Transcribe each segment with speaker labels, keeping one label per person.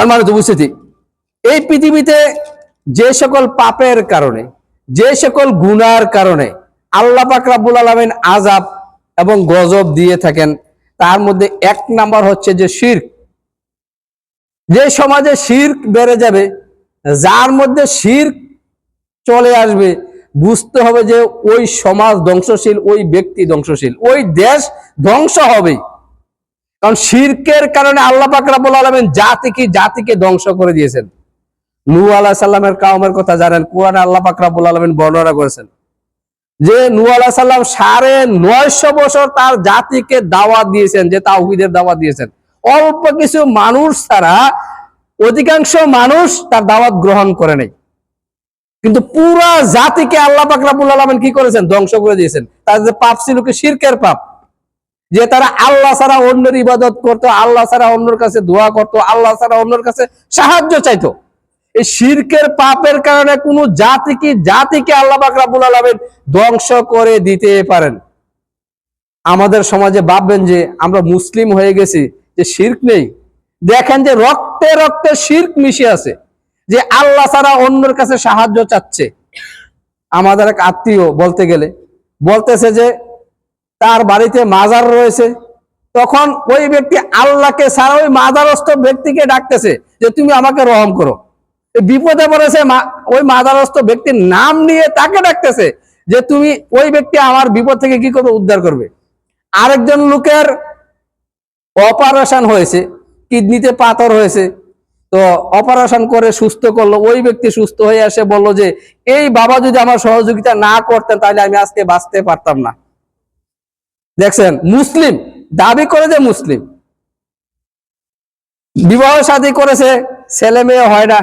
Speaker 1: সম্মানিত উপস্থিতি। এই পৃথিবীতে যে সকল পাপের কারণে, যে সকল গুনার কারণে আল্লাহ পাক রাব্বুল আলামিন আজাব এবং গজব দিয়ে থাকেন, তার মধ্যে এক নাম্বার হচ্ছে যে শির্ক। যে সমাজে শির্ক বেড়ে যাবে, যার মধ্যে শির্ক চলে আসবে, বুঝতে হবে যে ওই সমাজ ধ্বংসশীল, ওই ব্যক্তি ধ্বংসশীল, ওই দেশ ধ্বংস হবে। কারণ শিরকের কারণে আল্লাহ পাক রাব্বুল আলামিন জাতিকে জাতিকে ধ্বংস করে দিয়েছেন। নূহ আলাইহিস সালামের কাউমের কথা জানেন, কোরআনে আল্লাহ পাক রাব্বুল আলামিন বর্ণনা করেছেন যে নূহ আলাইহিস সালাম সাড়ে নয়শো বছর তার জাতিকে দাওয়াত দিয়েছেন, যে তাওহীদের দাওয়াত দিয়েছেন। অল্প কিছু মানুষ ছাড়া অধিকাংশ মানুষ তার দাওয়াত গ্রহণ করে নাই। কিন্তু পুরা জাতিকে আল্লাহ পাক রাব্বুল আলামিন কি করেছেন? ধ্বংস করে দিয়েছেন। তাদের যে পাপ ছিল কি? শিরকের পাপ। যে তারা আল্লাহ ছাড়া অন্যের ইবাদত করতো, আল্লাহ ছাড়া অন্যের কাছে দোয়া করতো, আল্লাহ ছাড়া অন্যের কাছে সাহায্য চাইতো। এই শিরকের পাপের কারণে কোন জাতি কি জাতিকে আল্লাহ পাক রাব্বুল আলামিন ধ্বংস করে দিতে পারেন? আমাদের সমাজে ভাববেন যে আমরা মুসলিম হয়ে গেছি, যে শির্ক নেই। দেখেন যে রক্তে রক্তে শির্ক মিশে আছে, যে আল্লাহ ছাড়া অন্যের কাছে সাহায্য চাচ্ছে। আমাদের এক আত্মীয় বলতে গেলে, বলতেছে যে তার বাড়িতে মাজার রয়েছে। তখন ওই ব্যক্তি আল্লাহকে ছাড়া ওই মাজারস্থ ব্যক্তিকে ডাকতেছে যে, তুমি আমাকে রহম করো। বিপদে পড়েছে ওই মাজারস্থ ব্যক্তির নাম নিয়ে তাকে ডাকতেছে যে, তুমি ওই ব্যক্তি আমার বিপদ থেকে কি করবে উদ্ধার করবে? আরেকজন লোকের অপারেশন হয়েছে, কিডনিতে পাথর হয়েছে। তো অপারেশন করে সুস্থ করল। ওই ব্যক্তি সুস্থ হয়ে আসে বলল যে, এই বাবা যদি আমার সহযোগিতা না করতেন, তাহলে আমি আজকে বাঁচতে পারতাম না। দেখছেন, মুসলিম, দাবি করে যে মুসলিম। বিবাহ শাদী করেছে, ছেলে মেয়ে হয় না।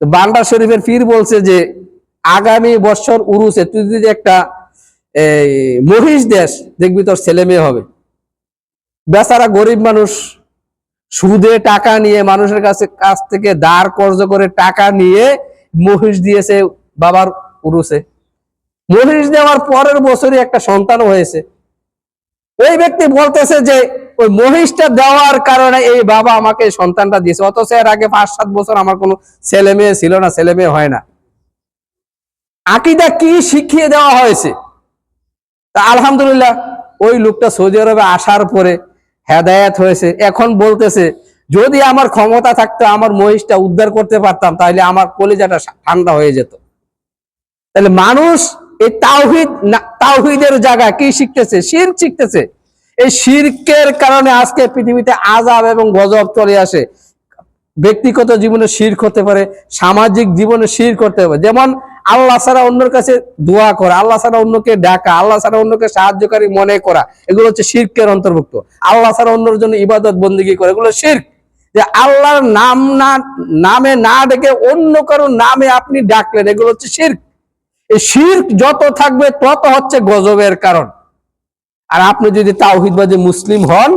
Speaker 1: তো বান্ডার শরীফের পীর বলছে যে, আগামী বছর উরুসে তুই যদি একটা, এই, মহিষ দেশ, দেখবি তোর ছেলে মেয়ে হবে। বেচারা গরিব মানুষ, সুদে টাকা নিয়ে মানুষের কাছে, কাছ থেকে দাঁড় কর্জ করে টাকা নিয়ে মহিষ দিয়েছে বাবার উরুসে। মহিষ দেওয়ার পরের বছরই একটা সন্তান হয়েছে। ওই ব্যক্তি বলতেছে যে, ওই মহিষটা দেওয়ার কারণে এই বাবা আমাকে সন্তানটা দিয়েছে। অথচ এর আগে পাঁচ, সাত বছর আমার কোনো ছেলে মেয়ে ছিল না, ছেলে মেয়ে হয় না। আকিদা কি শিখিয়ে দেওয়া হয়েছে? তা আলহামদুলিল্লাহ, ওই লোকটা সৌদি আরবে আসার পরে হেদায়াত হয়েছে। এখন বলতেছে, যদি আমার ক্ষমতা থাকতো, আমার মহিষটা উদ্ধার করতে পারতাম, তাহলে আমার কলিজাটা ঠান্ডা হয়ে যেত। তাহলে মানুষ এই তাওহিদ তাওহিদের জায়গা কি শিখতেছে? শির শিখতেছে। এই শিরকের কারণে আজকে পৃথিবীতে আজাব এবং গজব চলে আসে। ব্যক্তিগত জীবনে শির করতে পারে, সামাজিক জীবনে শির করতে পারে। যেমন আল্লাহ ছাড়া অন্যের কাছে দোয়া করা, আল্লাহ ছাড়া অন্যকে ডাকা, আল্লাহ ছাড়া অন্যকে সাহায্যকারী মনে করা, এগুলো হচ্ছে শিরকের অন্তর্ভুক্ত। আল্লাহ ছাড়া অন্যের জন্য ইবাদত বন্দিগি করে, এগুলো শির্ক যে আল্লাহর নাম না, নামে না ডেকে অন্য কারও নামে আপনি ডাকলেন, এগুলো হচ্ছে শির্ক এই শির্ক যত থাকবে, তত হচ্ছে গজবের কারণ। আর আপনি যদি তাওহিদবাদী মুসলিম হন,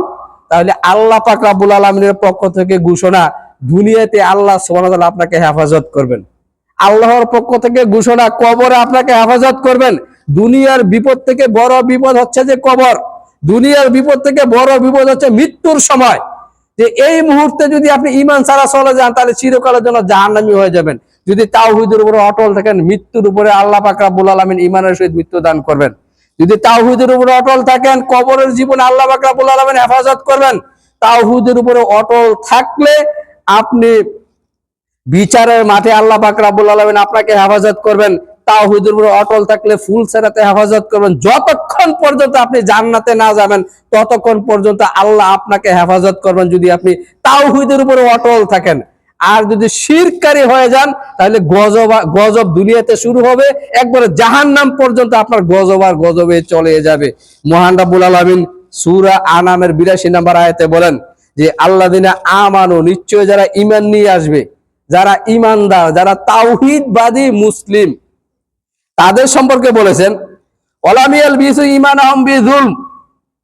Speaker 1: তাহলে আল্লাহ পাক রাব্বুল আলমিনের পক্ষ থেকে ঘোষণা, দুনিয়াতে আল্লাহ তাআলা আপনাকে হেফাজত করবেন। আল্লাহর পক্ষ থেকে ঘোষণা, কবরে আপনাকে হেফাজত করবেন। দুনিয়ার বিপদ থেকে বড় বিপদ হচ্ছে যে কবর। দুনিয়ার বিপদ থেকে বড় বিপদ হচ্ছে মৃত্যুর সময়। যে এই মুহূর্তে যদি আপনি ইমান ছাড়া চলে যান, তাহলে চিরকালের জন্য জাহান্নামী হয়ে যাবেন। যদি তাওহিদের উপরে অটল থাকেন, মৃত্যুর উপরে আল্লাহ পাক রাব্বুল আলামিন ইমানের সহিত মৃত্যু দান করবেন। যদি তাওহিদের উপরে অটল থাকেন, কবরের জীবনে আল্লাহ পাক রাব্বুল আলামিন হেফাজত করবেন। তাওহিদের উপরে অটল থাকলে আপনি বিচারের মাঠে আল্লাহ পাক রাব্বুল আলামিন আপনাকে হেফাজত করবেন। তাওহীদের উপরে অটল থাকলে ফুল সেরাতে হেফাজত করবেন। যতক্ষণ পর্যন্ত আপনি জান্নাতে না যাবেন, ততক্ষণ পর্যন্ত আল্লাহ আপনাকে হেফাজত করবেন। যদি আপনি তাওহীদের উপরে অটল থাকেন আর যদি শিরকারী হয়ে যান, তাহলে গজব গজব দুনিয়াতে শুরু হবে। একবারে জাহান্নাম পর্যন্ত আপনার গজব আর গজবে চলে যাবে। মহান রাব্বুল আলামিন সূরা আনামের 82 নম্বর আয়াতে বলেন যে আল্লাহ দিনা আমানু নিশ্চয় যারা ইমান নিয়ে আসবে, যারা ইমানদার যারা তাওহিদবাদী মুসলিম, তাদের সম্পর্কে বলেছেন ওলামিয়াল বিসু ইমান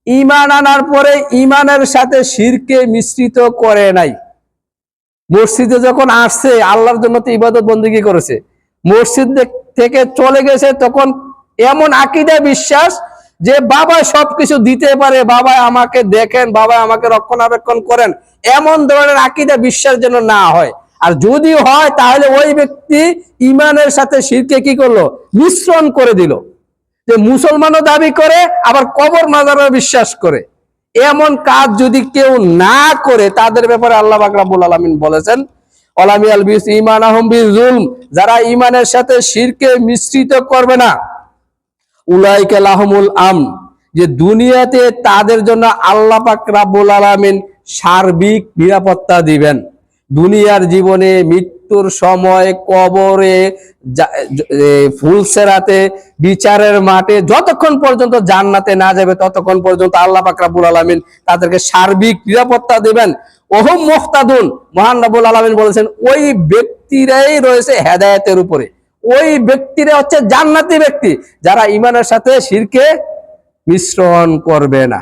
Speaker 1: ইমান আনার পরে ইমানের সাথে শিরকে মিশ্রিত করে নাই। মসজিদে যখন আসছে, আল্লাহর জন্য তো ইবাদত বন্দিগি করেছে। মসজিদ থেকে চলে গেছে তখন এমন আকিদা বিশ্বাস যে বাবা সবকিছু দিতে পারে বাবা আমাকে দেখেন বাবা আমাকে রক্ষণাবেক্ষণ করেন। এমন ধরনের আকিদা বিশ্বাস যেন না হয়। আর যদি হয়, তাহলে ওই ব্যক্তি ইমানের সাথে শিরকে কি করল? মিশ্রণ করে দিল। যে, মুসলমানও দাবি করে, আবার কবর মাজারও বিশ্বাস করে। এমন কাজ যদি কেউ না করে, তাদের ব্যাপারে আল্লাহ বাকরাবুল আলমিন বলেছেন অলামি আল বিস ইমান আহম জুলম যারা ইমানের সাথে শিরকে মিশ্রিত করবে না। উলাইকে লাহমুল আম যে দুনিয়াতে তাদের জন্য আল্লাহ পাক রাব্বুল আলামিন সার্বিক নিরাপত্তা দিবেন। দুনিয়ার জীবনে মৃত্যুর সময় কবরে এ, ফুলসেরাতে বিচারের মাঠে যতক্ষণ পর্যন্ত জান্নাতে না যাবে ততক্ষণ পর্যন্ত আল্লাহ পাক রাব্বুল আলামিন তাদেরকে সার্বিক নিরাপত্তা দিবেন। ওহম মুহতাদুন মহান রাব্বুল আলামিন বলেছেন ওই ব্যক্তিরাই রয়েছে হেদায়েতের উপরে। ওই ব্যক্তিরা হচ্ছে জান্নাতি ব্যক্তি যারা ইমানের সাথে শিরকে মিশ্রণ করবে না।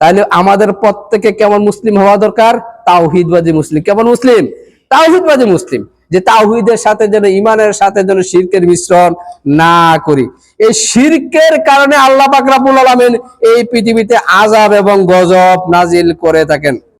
Speaker 1: তাহলে আমাদের প্রত্যেকে কেমন মুসলিম হওয়া দরকার? তাওহিদবাদী মুসলিম। কেমন মুসলিম? তাওহিদবাদী মুসলিম। যে তাহিদের সাথে যেন ইমানের সাথে যেন শিরকের মিশ্রণ না করি। এই শিরকের কারণে আল্লাহ পাক আলমেন আলামিন এই পৃথিবীতে আজাব এবং গজব নাজিল করে থাকেন।